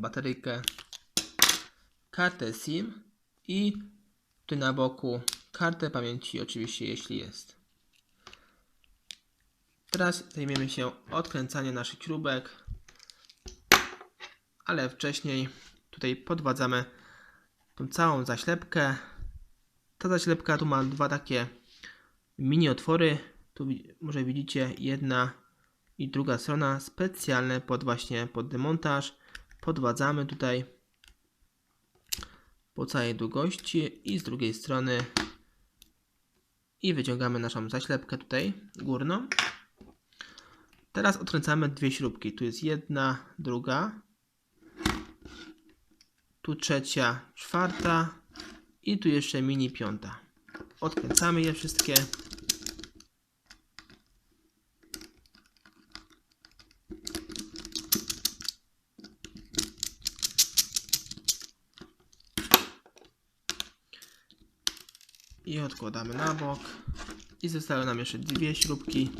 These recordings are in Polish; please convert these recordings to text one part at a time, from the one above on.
bateryjkę, kartę SIM i tu na boku kartę pamięci oczywiście jeśli jest. Teraz zajmiemy się odkręcaniem naszych śrubek, ale wcześniej tutaj podwadzamy tą całą zaślepkę. Ta zaślepka tu ma dwa takie mini otwory. Tu może widzicie jedna i druga strona specjalne pod właśnie pod demontaż. Podwadzamy tutaj po całej długości i z drugiej strony i wyciągamy naszą zaślepkę tutaj górną. Teraz odkręcamy dwie śrubki. Tu jest jedna, druga. Tu trzecia, czwarta i tu jeszcze mini piąta. Odkręcamy je wszystkie. I odkładamy na bok. I zostały nam jeszcze dwie śrubki.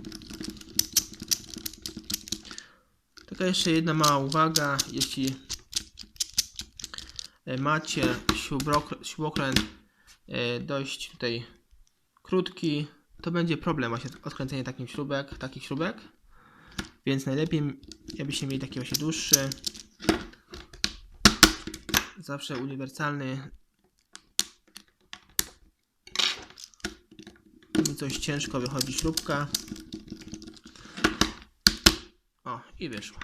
Taka jeszcze jedna mała uwaga, jeśli e, macie śrubokrę- śrubokręt e, dość tutaj krótki, to będzie problem właśnie odkręcenie takich śrubek, takich śrubek. Więc najlepiej, jakbyście mieli taki właśnie dłuższy. Zawsze uniwersalny. Mi coś ciężko wychodzi śrubka. O, i wyszło.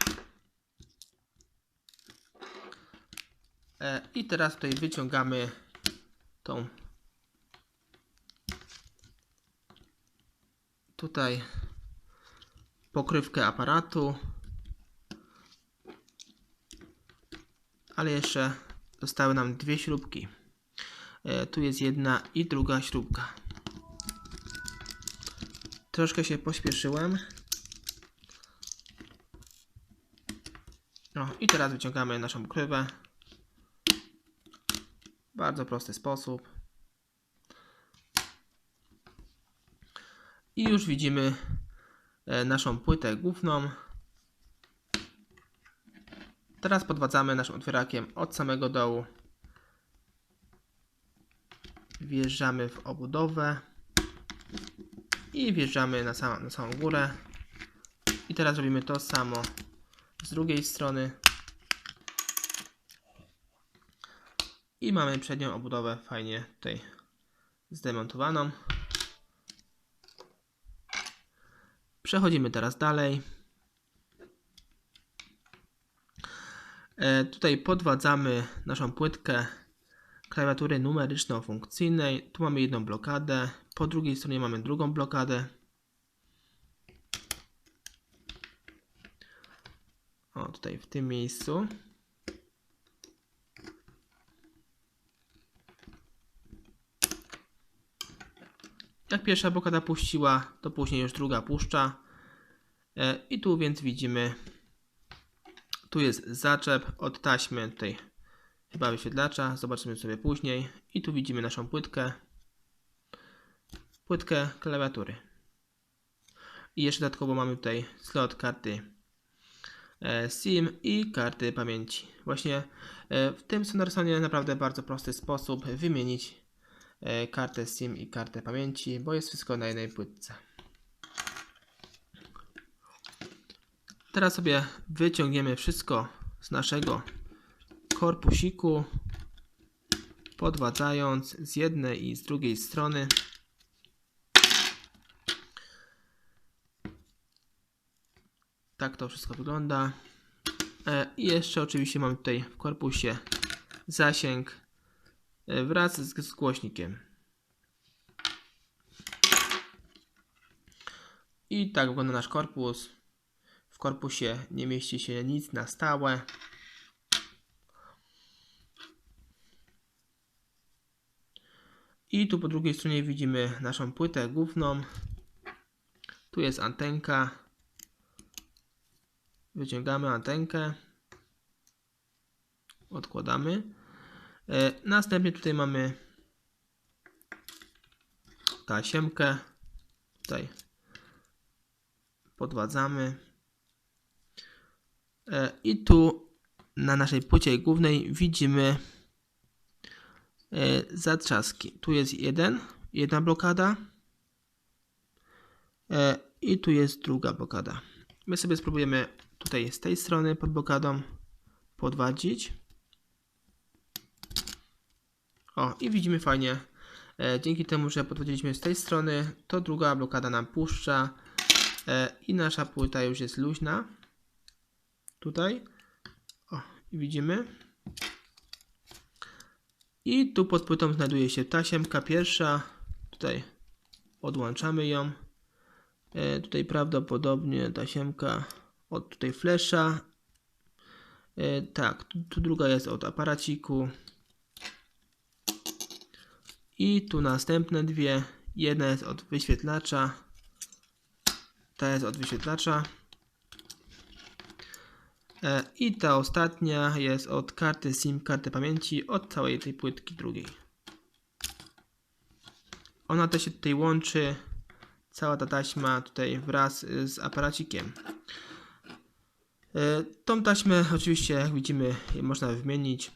E, I teraz tutaj wyciągamy tą tutaj pokrywkę aparatu. Ale jeszcze zostały nam dwie śrubki. E, tu jest jedna i druga śrubka. Troszkę się pośpieszyłem. No i teraz wyciągamy naszą pokrywę. Bardzo prosty sposób. I już widzimy e, naszą płytę główną. Teraz podwadzamy naszym otwierakiem od samego dołu. Wjeżdżamy w obudowę i wjeżdżamy na, sam, na samą górę. I teraz robimy to samo z drugiej strony. I mamy przednią obudowę fajnie tutaj zdemontowaną. Przechodzimy teraz dalej. E, tutaj podwadzamy naszą płytkę klawiatury numeryczno-funkcyjnej. Tu mamy jedną blokadę, po drugiej stronie mamy drugą blokadę. O, tutaj w tym miejscu. Jak pierwsza blokada puściła, to później już druga puszcza. E, I tu więc widzimy, tu jest zaczep od taśmy tutaj chyba wyświetlacza. Zobaczymy sobie później. I tu widzimy naszą płytkę. Płytkę klawiatury. I jeszcze dodatkowo mamy tutaj slot karty e, SIM i karty pamięci. Właśnie e, w tym Sonorsonie naprawdę bardzo prosty sposób wymienić e, kartę SIM i kartę pamięci, bo jest wszystko na jednej płytce. Teraz sobie wyciągniemy wszystko z naszego korpusiku, podwadzając z jednej i z drugiej strony. Tak to wszystko wygląda. E, I jeszcze oczywiście mam tutaj w korpusie zasięg e, wraz z głośnikiem. I tak wygląda nasz korpus. W korpusie nie mieści się nic na stałe. I tu po drugiej stronie widzimy naszą płytę główną. Tu jest antenka. Wyciągamy antenkę. Odkładamy. E, następnie tutaj mamy tasiemkę. Tutaj podwadzamy. E, I tu na naszej płycie głównej widzimy zatrzaski. Tu jest jeden, jedna blokada e, i tu jest druga blokada. My sobie spróbujemy tutaj z tej strony pod blokadą podwadzić. O, i widzimy fajnie, e, dzięki temu, że podwodziliśmy z tej strony, to druga blokada nam puszcza e, i nasza płyta już jest luźna. Tutaj. O, i widzimy. I tu pod płytą znajduje się tasiemka pierwsza. Tutaj odłączamy ją. E, tutaj prawdopodobnie tasiemka od tutaj flesza. E, tak, tu, tu druga jest od aparaciku. I tu następne dwie. Jedna jest od wyświetlacza. Ta jest od wyświetlacza. E, I ta ostatnia jest od karty SIM, karty pamięci, od całej tej płytki drugiej. Ona też się tutaj łączy, cała ta taśma tutaj wraz z aparacikiem. E, Tą taśmę oczywiście, jak widzimy, można wymienić.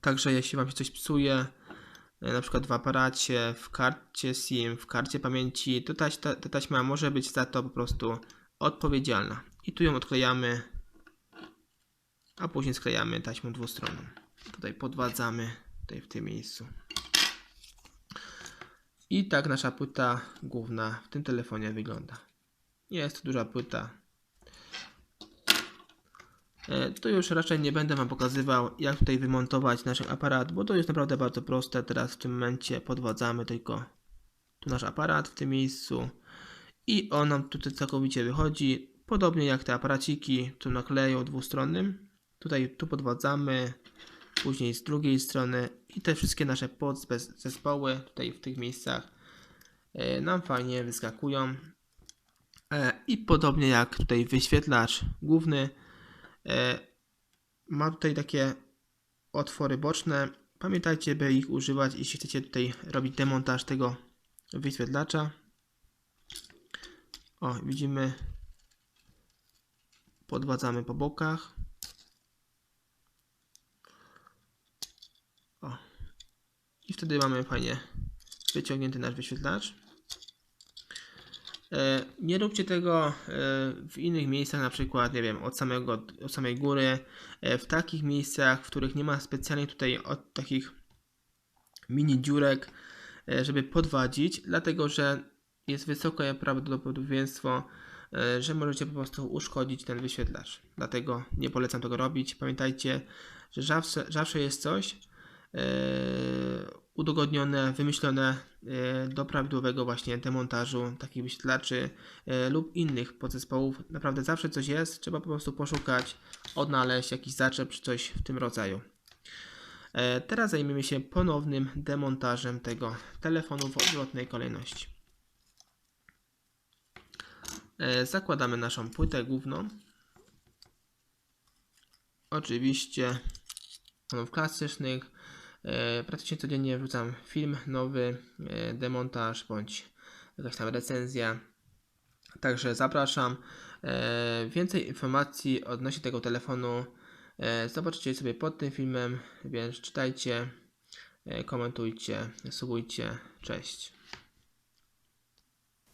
Także jeśli Wam się coś psuje, e, na przykład w aparacie, w karcie SIM, w karcie pamięci, to ta, ta taśma może być za to po prostu odpowiedzialna. I tu ją odklejamy, a później sklejamy taśmą dwustronną. Tutaj podwadzamy, tutaj w tym miejscu. I tak nasza płyta główna w tym telefonie wygląda. Jest duża płyta, E, To już raczej nie będę Wam pokazywał, jak tutaj wymontować nasz aparat, bo to jest naprawdę bardzo proste. Teraz w tym momencie podwadzamy tylko tu nasz aparat w tym miejscu i on nam tutaj całkowicie wychodzi. Podobnie jak te aparaciki tu nakleją dwustronnym. Tutaj tu podwadzamy, później z drugiej strony i te wszystkie nasze podzespoły tutaj w tych miejscach e, nam fajnie wyskakują. E, I podobnie jak tutaj wyświetlacz główny, E, Ma tutaj takie otwory boczne. Pamiętajcie, by ich używać, jeśli chcecie tutaj robić demontaż tego wyświetlacza. O, widzimy, podwadzamy po bokach. O, i wtedy mamy fajnie wyciągnięty nasz wyświetlacz. E, Nie róbcie tego e, w innych miejscach, na przykład, nie wiem, od, samego, od samej góry, e, w takich miejscach, w których nie ma specjalnie tutaj od takich mini dziurek, żeby podwadzić, dlatego że jest wysokie prawdopodobieństwo, że możecie po prostu uszkodzić ten wyświetlacz. Dlatego nie polecam tego robić. Pamiętajcie, że zawsze, zawsze jest coś udogodnione, wymyślone e, do prawidłowego właśnie demontażu takich wyświetlaczy e, lub innych podzespołów. Naprawdę zawsze coś jest, trzeba po prostu poszukać, odnaleźć jakiś zaczep czy coś w tym rodzaju. E, Teraz zajmiemy się ponownym demontażem tego telefonu w odwrotnej kolejności. Zakładamy naszą płytę główną. Oczywiście w klasycznych praktycznie codziennie wrzucam film nowy, e, demontaż bądź jakaś tam recenzja. Także zapraszam. E, więcej informacji odnośnie tego telefonu zobaczycie sobie pod tym filmem, więc czytajcie, komentujcie, subujcie. Cześć.